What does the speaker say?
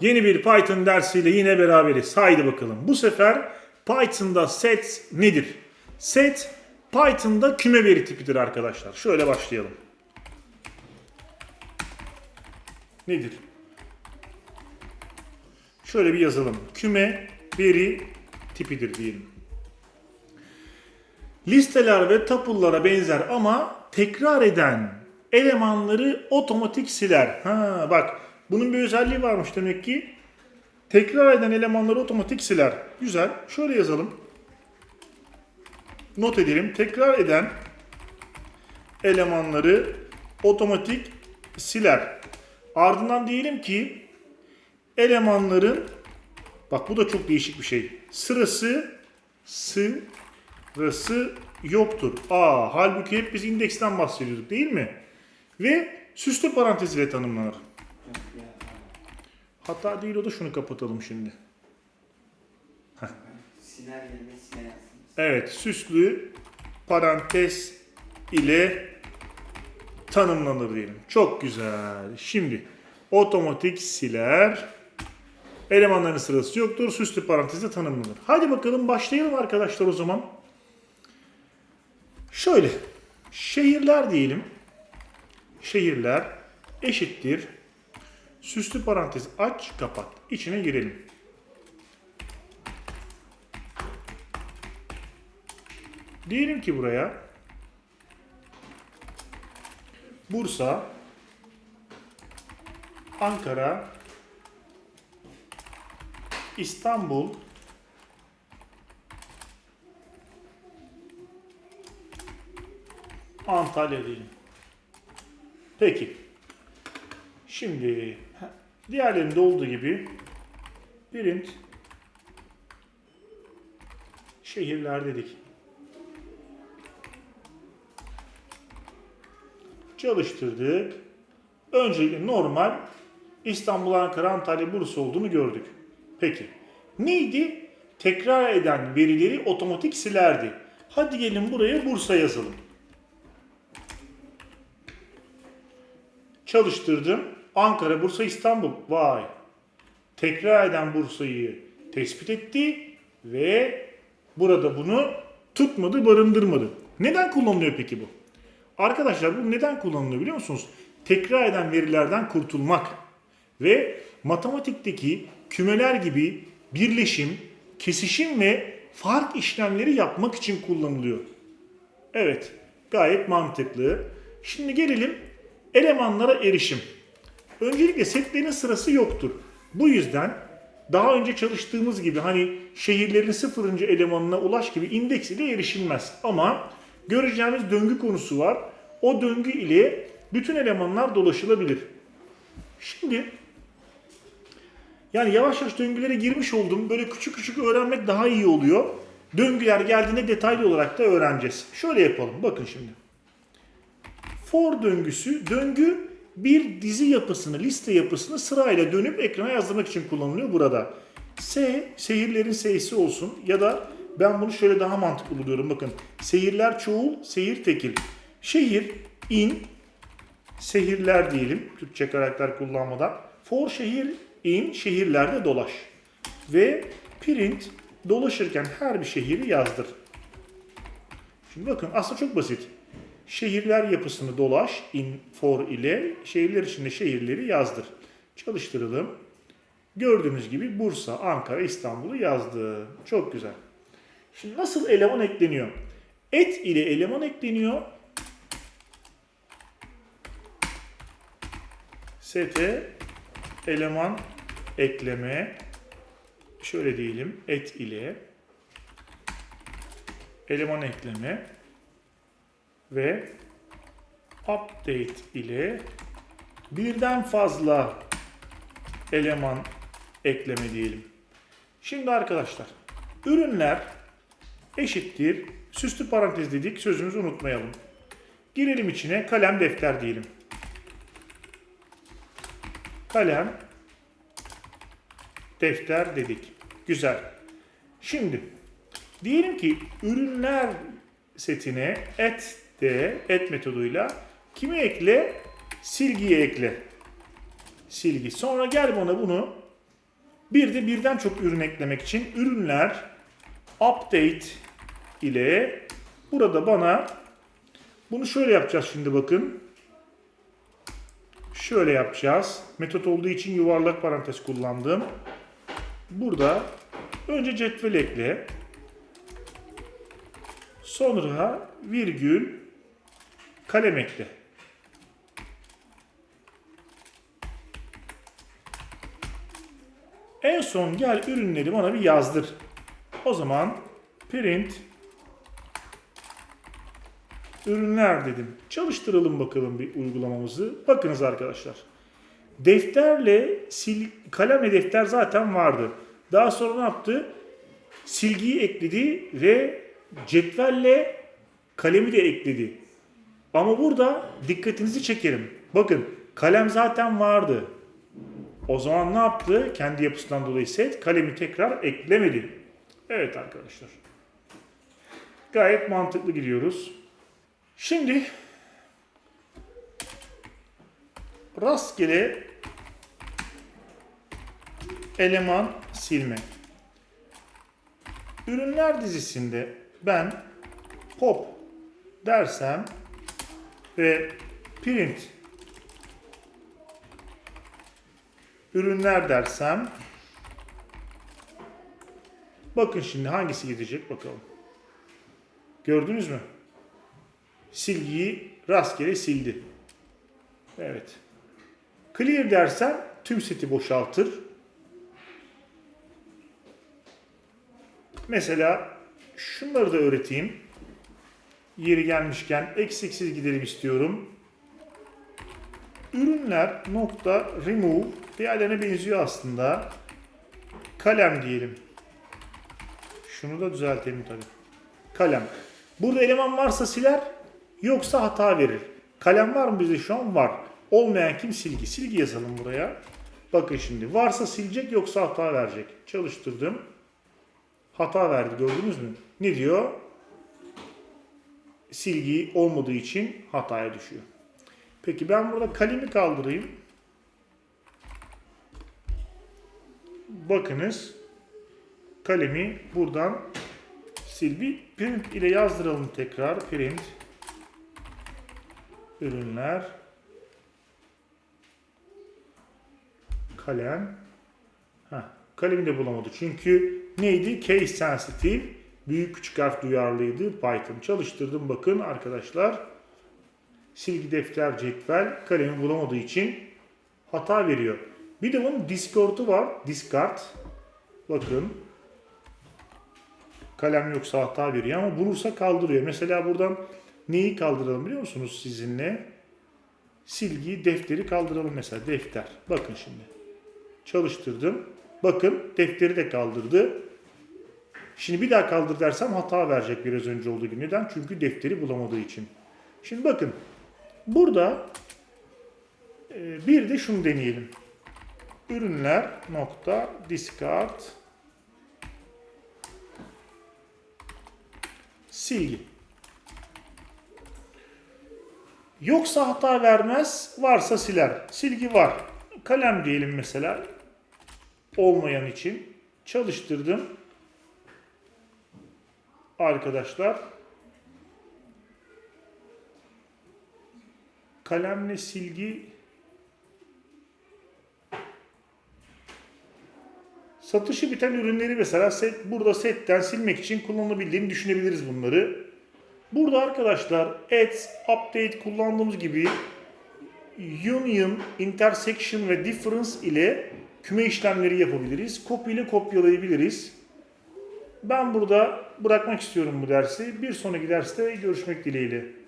Yeni bir Python dersiyle yine beraberiz. Haydi bakalım. Bu sefer Python'da set nedir? Set Python'da küme veri tipidir arkadaşlar. Şöyle başlayalım. Nedir? Şöyle bir yazalım. Küme veri tipidir diyelim. Listeler ve tuple'lara benzer ama tekrar eden elemanları otomatik siler. Ha bak bunun bir özelliği varmış demek ki. Tekrar eden elemanları otomatik siler. Güzel. Şöyle yazalım. Not edelim. Tekrar eden elemanları otomatik siler. Ardından diyelim ki elemanların bak bu da çok değişik bir şey. Sırası sırası yoktur. Aa halbuki hep biz indeksten bahsediyorduk değil mi? Ve süslü parantez ile tanımlanır. Hatta değil o da şunu kapatalım şimdi. Siner yerine sine yazsın. Evet, süslü parantez ile tanımlanır diyelim. Çok güzel. Şimdi otomatik siler elemanların sırası yoktur. Süslü parantezle tanımlanır. Hadi bakalım başlayalım arkadaşlar o zaman. Şöyle şehirler diyelim. Şehirler eşittir. Süslü parantez aç kapat. İçine girelim. Diyelim ki buraya Bursa, Ankara, İstanbul, Antalya diyelim. Peki. Şimdi diğerlerinde olduğu gibi print şehirler dedik. çalıştırdık. Öncelikle normal İstanbul, Ankara, Antalya, Bursa olduğunu gördük. Peki. Neydi? Tekrar eden verileri otomatik silerdi. Hadi gelin buraya Bursa yazalım. Çalıştırdım. Ankara, Bursa, İstanbul. Vay. Tekrar eden Bursa'yı tespit etti ve burada bunu tutmadı, barındırmadı. Neden kullanılıyor peki bu? Arkadaşlar bu neden kullanılıyor biliyor musunuz? Tekrar eden verilerden kurtulmak ve matematikteki kümeler gibi birleşim, kesişim ve fark işlemleri yapmak için kullanılıyor. Evet, gayet mantıklı. Şimdi gelelim elemanlara erişim. Öncelikle setlerin sırası yoktur. Bu yüzden daha önce çalıştığımız gibi hani şehirlerin sıfırıncı elemanına ulaş gibi indeks ile erişilmez. Ama göreceğimiz döngü konusu var. O döngü ile bütün elemanlar dolaşılabilir. Şimdi yani yavaş yavaş döngülere girmiş oldum. Böyle küçük küçük öğrenmek daha iyi oluyor. Döngüler geldiğinde detaylı olarak da öğreneceğiz. Şöyle yapalım. Bakın şimdi. For döngüsü, döngü bir dizi yapısını, liste yapısını sırayla dönüp ekrana yazdırmak için kullanılıyor burada. S, seyirlerin S'si olsun ya da ben bunu şöyle daha mantıklı buluyorum. Bakın seyirler çoğul, seyir tekil. Şehir, in, sehirler diyelim Türkçe karakter kullanmadan. For şehir, in, şehirlerde dolaş. Ve print dolaşırken her bir şehri yazdır. Şimdi bakın aslında çok basit. Şehirler yapısını dolaş, in, for ile şehirler içinde şehirleri yazdır. Çalıştıralım. Gördüğünüz gibi Bursa, Ankara, İstanbul'u yazdı. Çok güzel. Şimdi nasıl eleman ekleniyor? Et ile eleman ekleniyor. Sete eleman ekleme şöyle diyelim et ile eleman ekleme ve update ile birden fazla eleman ekleme diyelim. Şimdi arkadaşlar ürünler eşittir süslü parantez dedik sözümüzü unutmayalım. Girelim içine kalem defter diyelim. Kalem defter dedik. Güzel. Şimdi diyelim ki ürünler setine et de et metoduyla kimi ekle? Silgiyi ekle. Silgi. Sonra gel bana bunu Bir de birden çok ürün eklemek için ürünler update ile burada bana bunu şöyle yapacağız şimdi bakın. Şöyle yapacağız. Metot olduğu için yuvarlak parantez kullandım. Burada önce cetvel ekle. Sonra virgül kalem ekle. En son gel ürünleri bana bir yazdır. O zaman print ürünler dedim. Çalıştıralım bakalım bir uygulamamızı. Bakınız arkadaşlar. Defterle sil, kalemle defter zaten vardı. Daha sonra ne yaptı? Silgiyi ekledi ve cetvelle kalemi de ekledi. Ama burada dikkatinizi çekerim. Bakın kalem zaten vardı. O zaman ne yaptı? Kendi yapısından dolayı set kalemi tekrar eklemedi. Evet arkadaşlar. Gayet mantıklı gidiyoruz. Şimdi rastgele eleman silme. Ürünler dizisinde ben pop dersem ve print ürünler dersem bakın şimdi hangisi gidecek bakalım. Gördünüz mü? Silgiyi rastgele sildi. Evet. Clear dersen tüm seti boşaltır. Mesela şunları da öğreteyim. Yeri gelmişken eksiksiz gidelim istiyorum. Ürünler nokta remove diğerlerine benziyor aslında. Kalem diyelim. Şunu da düzeltelim tabii. Kalem. Burada eleman varsa siler, yoksa hata verir. Kalem var mı bizde şu an? Var. Olmayan kim silgi? Silgi yazalım buraya. Bakın şimdi. Varsa silecek yoksa hata verecek. Çalıştırdım. Hata verdi gördünüz mü? Ne diyor? Silgi olmadığı için hataya düşüyor. Peki ben burada kalemi kaldırayım. Bakınız. Kalemi buradan sil. Bir print ile yazdıralım tekrar. Print. Ürünler. Kalem. Heh, kalemi de bulamadı. Çünkü neydi? Case sensitive. Büyük küçük harf duyarlıydı. Python çalıştırdım. Bakın arkadaşlar. Silgi defter cetvel kalemi bulamadığı için hata veriyor. Bir de bunun discord'u var. Discard. Bakın. Kalem yoksa hata veriyor ama bulursa kaldırıyor. Mesela buradan neyi kaldıralım biliyor musunuz sizinle? Silgiyi, defteri kaldıralım mesela. Defter. Bakın şimdi. Çalıştırdım. Bakın defteri de kaldırdı. Şimdi bir daha kaldır dersem hata verecek biraz önce olduğu gibi. Neden? Çünkü defteri bulamadığı için. Şimdi bakın. Burada e, bir de şunu deneyelim. Ürünler nokta discard silgi. Yoksa hata vermez, varsa siler. Silgi var. Kalem diyelim mesela. Olmayan için. Çalıştırdım. Arkadaşlar. Kalemle silgi Satışı biten ürünleri mesela set, burada setten silmek için kullanılabildiğini düşünebiliriz bunları. Burada arkadaşlar ads, update kullandığımız gibi union, intersection ve difference ile küme işlemleri yapabiliriz. Copy ile kopyalayabiliriz. Ben burada bırakmak istiyorum bu dersi. Bir sonraki derste görüşmek dileğiyle.